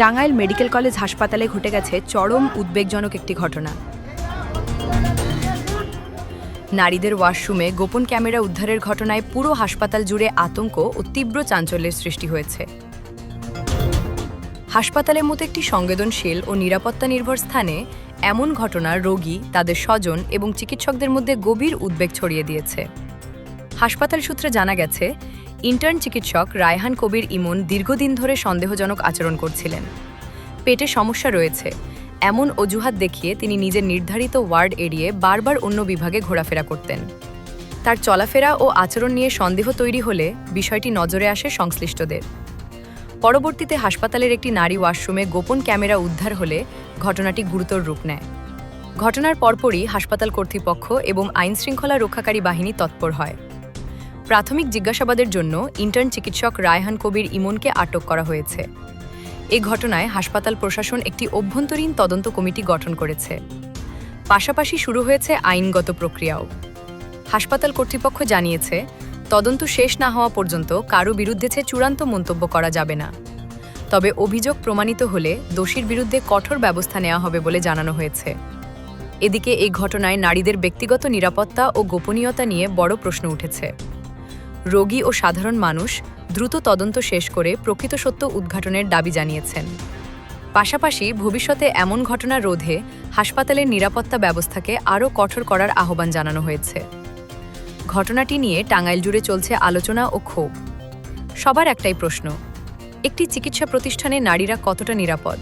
Tangail medical college হাসপাতালে ঘটে গেছে চরম উদ্বেগজনক একটি ঘটনা। নারীদের ওয়াশরুমে গোপন ক্যামেরা উদ্ধারের ঘটনায় পুরো হাসপাতাল জুড়ে আতঙ্ক ও তীব্র চাঞ্চল্যের সৃষ্টি হয়েছে। হাসপাতালের মতো একটি সংবেদনশীল ও নিরাপত্তা নির্ভর স্থানে এমন ঘটনা রোগী, তাদের স্বজন এবং চিকিৎসকদের মধ্যে গভীর উদ্বেগ ছড়িয়ে দিয়েছে। হাসপাতাল সূত্রে জানা গেছে ইন্টার্ন চিকিৎসক রায়হান কবির ইমন দীর্ঘদিন ধরে সন্দেহজনক আচরণ করছিলেন। পেটে সমস্যা রয়েছে। এমন অজুহাত দেখিয়ে তিনি নিজের নির্ধারিত ওয়ার্ড এড়িয়ে বারবার অন্য বিভাগে ঘোরাফেরা করতেন। তার চলাফেরা ও আচরণ নিয়ে সন্দেহ তৈরি হলে বিষয়টি নজরে আসে সংশ্লিষ্টদের। পরবর্তীতে হাসপাতালের একটি নারী ওয়াশরুমে গোপন ক্যামেরা উদ্ধার হলে ঘটনাটি গুরুতর রূপ নেয়। ঘটনার পরপরই হাসপাতাল কর্তৃপক্ষ এবং আইনশৃঙ্খলা রক্ষাকারী বাহিনী তৎপর হয়। প্রাথমিক জিজ্ঞাসাবাদের জন্য ইন্টার্ন চিকিৎসক রায়হান কবির ইমনকে আটক করা হয়েছে। এ ঘটনায় হাসপাতাল প্রশাসন একটি অভ্যন্তরীণ তদন্ত কমিটি গঠন করেছে। পাশাপাশি শুরু হয়েছে আইনগত প্রক্রিয়াও। হাসপাতাল কর্তৃপক্ষ জানিয়েছে, তদন্ত শেষ না হওয়া পর্যন্ত কারও বিরুদ্ধে চূড়ান্ত মন্তব্য করা যাবে না। তবে অভিযোগ প্রমাণিত হলে দোষীর বিরুদ্ধে কঠোর ব্যবস্থা নেওয়া হবে বলে জানানো হয়েছে। এদিকে এই ঘটনায় নারীদের ব্যক্তিগত নিরাপত্তা ও গোপনীয়তা নিয়ে বড় প্রশ্ন উঠেছে। রোগী ও সাধারণ মানুষ দ্রুত তদন্ত শেষ করে প্রকৃত সত্য উদ্ঘাটনের দাবি জানিয়েছেন। পাশাপাশি ভবিষ্যতে এমন ঘটনা রোধে হাসপাতালের নিরাপত্তা ব্যবস্থাকে আরও কঠোর করার আহ্বান জানানো হয়েছে। ঘটনাটি নিয়ে টাঙ্গাইল জুড়ে চলছে আলোচনা ও ক্ষোভ। সবার একটাই প্রশ্ন, একটি চিকিৎসা প্রতিষ্ঠানে নারীরা কতটা নিরাপদ?